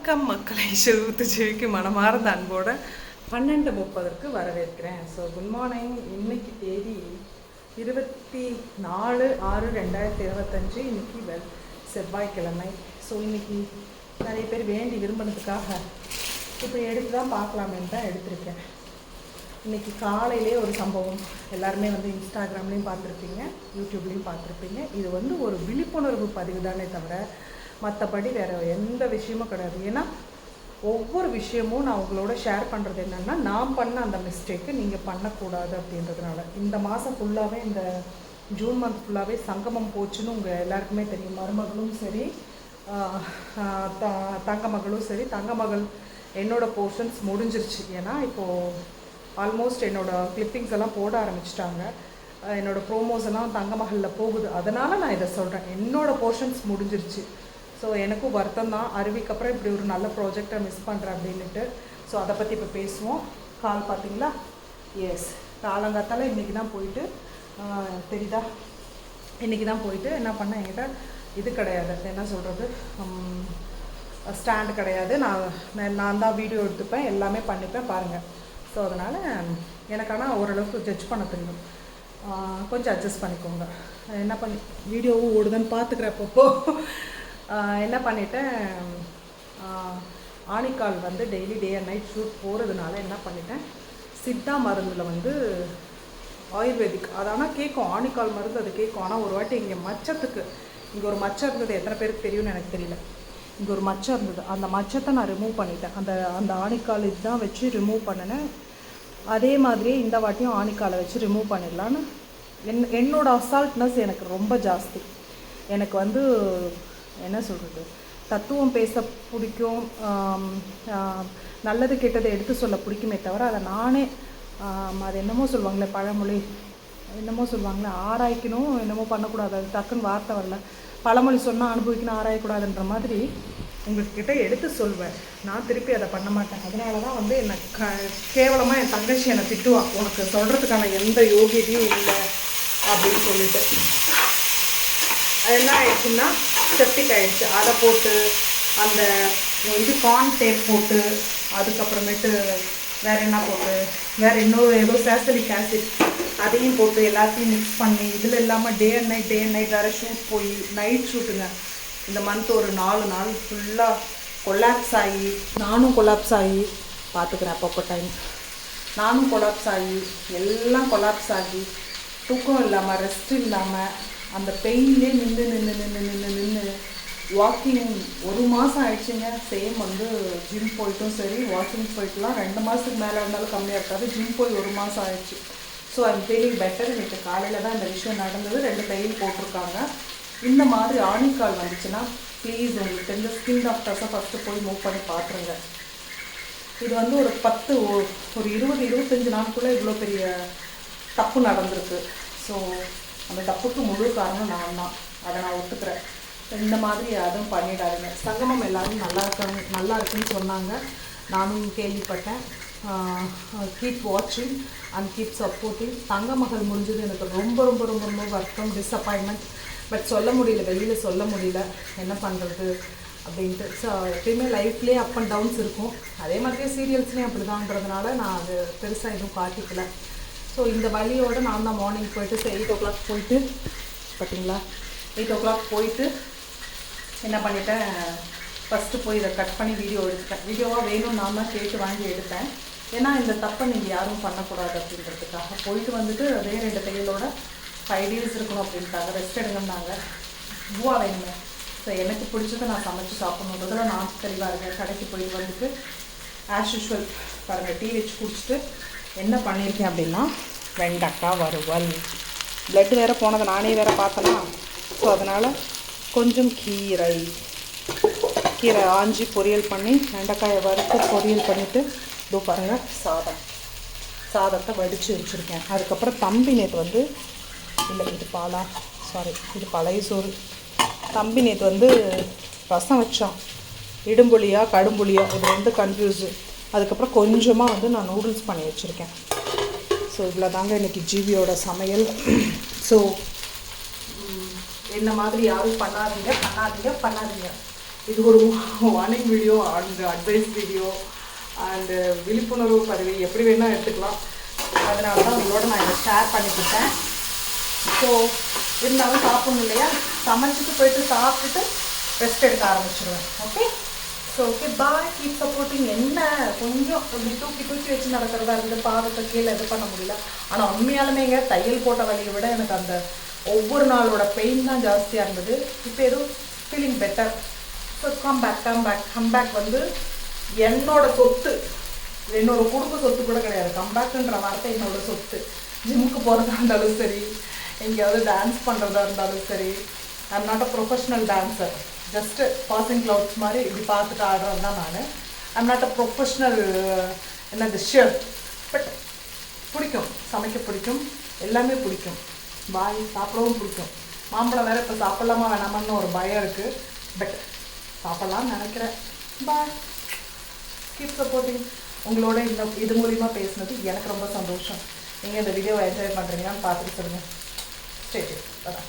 வணக்கம் மக்களை. செல்வத்து செவிக்கு மனமார்ந்த அன்போட பன்னெண்டு முப்பதற்கு வரவேற்கிறேன். ஸோ குட் மார்னிங் இன்னைக்கு தேதி இருபத்தி நாலு ஆறு ரெண்டாயிரத்தி இருபத்தஞ்சு. இன்னைக்கு வெல் செவ்வாய்க்கிழமை. ஸோ இன்னைக்கு நிறைய பேர் வேண்டி விரும்பினதுக்காக இப்போ எடுத்து தான் பார்க்கலாமேன்னு தான் எடுத்திருக்கேன். இன்னைக்கு காலையிலே ஒரு சம்பவம். எல்லாருமே வந்து இன்ஸ்டாகிராம்லேயும் பார்த்துருப்பீங்க யூடியூப்லேயும் பார்த்துருப்பீங்க. இது வந்து ஒரு விழிப்புணர்வு பதிவு தானே தவிர மற்றபடி வேறு எந்த விஷயமும் கிடையாது. ஏன்னா ஒவ்வொரு விஷயமும் நான் உங்களோட ஷேர் பண்ணுறது என்னென்னா நான் பண்ண அந்த மிஸ்டேக்கு நீங்கள் பண்ணக்கூடாது அப்படின்றதுனால. இந்த மாதம் ஃபுல்லாகவே இந்த ஜூன் மந்த் ஃபுல்லாகவே சங்கமம் போச்சுன்னு உங்கள் எல்லாருக்குமே தெரியும். மருமகளும் சரி த- தங்கமகளும் சரி தங்கமகள் என்னோடய போர்ஷன்ஸ் முடிஞ்சிருச்சு. ஏன்னா இப்போது ஆல்மோஸ்ட் என்னோடய கிளிப்பிங்ஸ் எல்லாம் போட ஆரம்பிச்சிட்டாங்க. என்னோடய என்னோட ப்ரோமோஸ் எல்லாம் தங்கமகளில் போகுது. அதனால் நான் இதை சொல்கிறேன் என்னோடய போர்ஷன்ஸ் முடிஞ்சிருச்சு. ஸோ எனக்கும் வருத்தம் தான் அருவிக்கு அப்புறம் இப்படி ஒரு நல்ல ப்ராஜெக்டை மிஸ் பண்ணுறேன் அப்படின்ட்டு ஸோ அதை பற்றி இப்போ பேசுவோம். கால் பார்த்தீங்களா? எஸ் காலங்காத்தால் இன்றைக்கி தான் போயிட்டு தெரியுதா? இன்றைக்கி தான் போயிட்டு என்ன பண்ணேன் என்கிட்ட? இது கிடையாது. என்ன சொல்கிறது ஸ்டாண்டு கிடையாது. நான் நான் தான் வீடியோ எடுத்துப்பேன். எல்லாமே பண்ணிப்பேன். பாருங்கள் ஸோ அதனால் எனக்கு ஆனால் ஓரளவுக்கு ஜட்ஜ் பண்ண தெரியும். கொஞ்சம் அட்ஜஸ்ட் பண்ணிக்கோங்க. என்ன பண்ணி வீடியோவும் ஓடுதுன்னு பார்த்துக்கிறப்பப்போ என்ன பண்ணிட்டேன்? ஆணிக்கால் வந்து daily day and night shoot போகிறதுனால என்ன பண்ணிட்டேன்? சித்தா மருந்தில் வந்து ஆயுர்வேதிக் அது ஆனால் கேட்கும் ஆணிக்கால் மருந்து அது கேட்கும் ஆனால் ஒரு வாட்டி இங்கே மச்சத்துக்கு இங்கே ஒரு மச்சம் இருந்தது. எத்தனை பேருக்கு தெரியும்னு எனக்கு தெரியல. இங்கே ஒரு மச்சம் இருந்தது. அந்த மச்சத்தை நான் ரிமூவ் பண்ணிட்டேன். அந்த அந்த ஆணிக்கால் இதுதான் வச்சு ரிமூவ் பண்ணினேன். அதே மாதிரியே இந்த வாட்டியும் ஆணிக்காலை வச்சு ரிமூவ் பண்ணிடலான்னு. என் என்னோடய அசால்ட்னஸ் எனக்கு ரொம்ப ஜாஸ்தி. எனக்கு வந்து என்ன சொல்கிறது தத்துவம் பேச பிடிக்கும் நல்லது கெட்டதை எடுத்து சொல்ல பிடிக்குமே தவிர அதை நானே அது என்னமோ சொல்லுவாங்களே பழமொழி என்னமோ சொல்லுவாங்களே ஆராய்க்கணும் என்னமோ பண்ணக்கூடாது. அது டக்குன்னு வார்த்தை வரல. பழமொழி சொன்னால் அனுபவிக்கணும் ஆராயக்கூடாதுன்ற மாதிரி உங்கள்கிட்ட எடுத்து சொல்வேன். நான் திருப்பி அதை பண்ண மாட்டேன். அதனால தான் வந்து என்னை க கேவலமாக என் தங்கச்சி என்னை திட்டுவா. உனக்கு சொல்கிறதுக்கான எந்த யோகியதையும் இல்லை அப்படின்னு சொல்லிட்டு. அது என்ன ஆயிடுச்சுன்னா செப்டிக் ஆகிடுச்சு அதை போட்டு அந்த இது கார்ன் டேப் போட்டு அதுக்கப்புறமேட்டு வேறு என்ன போட்டு வேறு இன்னொரு ஏதோ சேசலிக் ஆசிட் அதையும் போட்டு எல்லாத்தையும் மிக்ஸ் பண்ணி இதில் இல்லாமல் day and night day and night வேறு ஷூட் போய் நைட் ஷூட்டுங்க இந்த மந்த் ஒரு நாலு நாள் ஃபுல்லாக கொலாப்ஸ் ஆகி நானும் கொலாப்ஸ் ஆகி பார்த்துக்கிறேன் அப்பப்போ டைம் நானும் கொலாப்ஸ் ஆகி எல்லாம் கொலாப்ஸ் ஆகி தூக்கம் இல்லாமல் ரெஸ்ட் இல்லாமல் அந்த பெயின்லேயே நின்று நின்று நின்று நின்று நின்று வாக்கிங் ஒரு மாதம் ஆயிடுச்சுங்க. சேம் வந்து ஜிம் போயிட்டும் சரி வாக்கிங் போயிட்டுலாம் ரெண்டு மாதத்துக்கு மேலே இருந்தாலும் கம்மியாக இருக்காது. ஜிம் போய் ஒரு மாதம் ஆயிடுச்சு. ஸோ ஐம் ஃபீலிங் பெட்டர் இன்னைக்கு காலையில் தான் இந்த விஷயம் நடந்தது. ரெண்டு தையல் போட்டிருக்காங்க. இந்த மாதிரி ஆணிக்கால் வந்துச்சுன்னா ப்ளீஸ் உங்களுக்கு தெரிஞ்ச ஸ்கின் டாக்டர்ஸை ஃபஸ்ட்டு போய் மூவ் பண்ணி பார்த்துருங்க. இது வந்து ஒரு பத்து ஒரு இருபது இருபத்தஞ்சு நாளுக்குள்ளே இவ்வளோ பெரிய தப்பு நடந்திருக்கு. ஸோ அந்த தப்புக்கு முழு காரணம் நான் தான் அதை நான் ஒத்துக்கிறேன். இந்த மாதிரி அதுவும் பண்ணிடாதீங்க. சங்கமம் எல்லாரும் நல்லா இருக்காங்க நல்லா இருக்குன்னு சொன்னாங்க. நானும் கேள்விப்பட்டேன். கீப் வாட்சிங் அண்ட் கீப் சப்போர்ட்டிங் தங்க மகள் முடிஞ்சது. எனக்கு ரொம்ப ரொம்ப ரொம்ப ரொம்ப வருத்தம் டிஸப்பாயின்மெண்ட் பட் சொல்ல முடியல வெளியில் சொல்ல முடியல. என்ன பண்ணுறது அப்படின்ட்டு. ஸோ எப்பயுமே லைஃப்லேயே அப் அண்ட் டவுன்ஸ் இருக்கும். அதே மாதிரியே சீரியல்ஸ்லேயும் அப்படி தான்றதுனால நான் அது பெருசாக எதுவும் காட்டிக்கல. ஸோ இந்த வழியோட நான் தான் மார்னிங் போயிட்டு எயிட் ஓ கிளாக் போயிட்டு பார்த்தீங்களா எயிட் ஓ கிளாக் போயிட்டு என்ன பண்ணிட்டேன்? ஃபஸ்ட்டு போய் இதை கட் பண்ணி வீடியோ எடுத்தேன் வீடியோவாக வேணும் நான் தான் கேட்டு வாங்கி எடுத்தேன். ஏன்னா இந்த தப்பை நீங்கள் யாரும் பண்ணக்கூடாது அப்படின்றதுக்காக. போயிட்டு வந்துட்டு அதே ரெண்டு தையலோட ஃபைவ் டேஸ் இருக்கணும் அப்படின்ட்டாங்க ரெஸ்ட் எடுங்கன்னாங்க. பூவா வேணுமே. ஸோ எனக்கு பிடிச்சதை நான் சமைச்சு சாப்பிட்ணுன்றதில் நான் தெளிவாக இருக்கேன். கடைக்கு போயிட்டு வந்துட்டு ஆஸ் யூஷுவல் பாருங்கள் டீ வச்சு குடிச்சிட்டு என்ன பண்ணியிருக்கேன் அப்படின்னா வெண்டக்காய் வறுவல். பிளட் வேறு போனதை நானே வேறு பார்த்தனா? ஸோ அதனால் கொஞ்சம் கீரை. கீரை ஆஞ்சி பொரியல் பண்ணி வெண்டைக்காயை வறுத்து பொரியல் பண்ணிவிட்டு இதோ பாருங்கள் சாதம். சாதத்தை வடித்து வச்சுருக்கேன். அதுக்கப்புறம் தம்பி நேற்று வந்து இல்லை இது பாலா சாரி இது பழைய சோறு. தம்பி நேற்று வந்து ரசம் வச்சான். இடும்புளியா கடும்புளியா இது ரெண்டு கன்ஃபியூஸு அதுக்கப்புறம் கொஞ்சமாக வந்து நான் நூடுல்ஸ் பண்ணி வச்சுருக்கேன். ஸோ இவ்வளோ தாங்க இன்றைக்கி ஜீவியோட சமையல். ஸோ என்ன மாதிரி யாரும் பண்ணாதீங்க பண்ணாதீங்க பண்ணாதீங்க. இது ஒரு warning video and advice video and விழிப்புணர்வு பதிவு எப்படி வேணால் எடுத்துக்கலாம். அதனால தான் உங்களோட நான் இதை ஷேர் பண்ணிக்கிட்டேன் ஸோ இருந்தாலும் சாப்பிடணும் இல்லையா? சமைச்சிட்டு போயிட்டு சாப்பிட்டுட்டு ரெஸ்ட் எடுக்க ஆரம்பிச்சிடுவேன் okay so okay bye keep supporting என்ன? கொஞ்சம் இப்படி தூக்கி தூக்கி வச்சு நடக்கிறதா இருந்து பாதத்தை கீழே இது பண்ண முடியல. ஆனால் உண்மையாலுமேங்க தையல் போட்ட வழியை விட எனக்கு அந்த ஒவ்வொரு நாளோட பெயின் தான் ஜாஸ்தியாக இருந்தது. இப்போ ஏதோ feeling better so come back come back come back வந்து என்னோட சொத்து. என்னோட குடும்ப சொத்து கூட கிடையாது. கம்பேக்குன்ற வார்த்தை என்னோட சொத்து. ஜிம்முக்கு போகிறதா இருந்தாலும் சரி எங்கேயாவது டான்ஸ் பண்ணுறதா இருந்தாலும் சரி I'm not a professional dancer just passing clouds மாதிரி இப்படி பார்த்துட்டு ஆடுறது தான் நான் ஐம் நாட் அ ப்ரொஃபஷ்னல் என்னது ஷெஃப் பட் பிடிக்கும். சமைக்க பிடிக்கும். எல்லாமே பிடிக்கும். பாய் சாப்பிடவும் பிடிக்கும். மாம்பழம் வேறு இப்போ சாப்பிட்லாமா வேணாமான்னு ஒரு பயம் இருக்குது பட் சாப்பிட்லாம்னு நினைக்கிறேன். பாய் கீப் சப்போர்ட்டிங் உங்களோட இந்த இது மூலிமா பேசுனது எனக்கு ரொம்ப சந்தோஷம். நீங்கள் இந்த வீடியோவை என்ஜாய் பண்ணுறீங்களான்னு பார்த்துட்டு சொல்லுங்கள் சரி வரேன்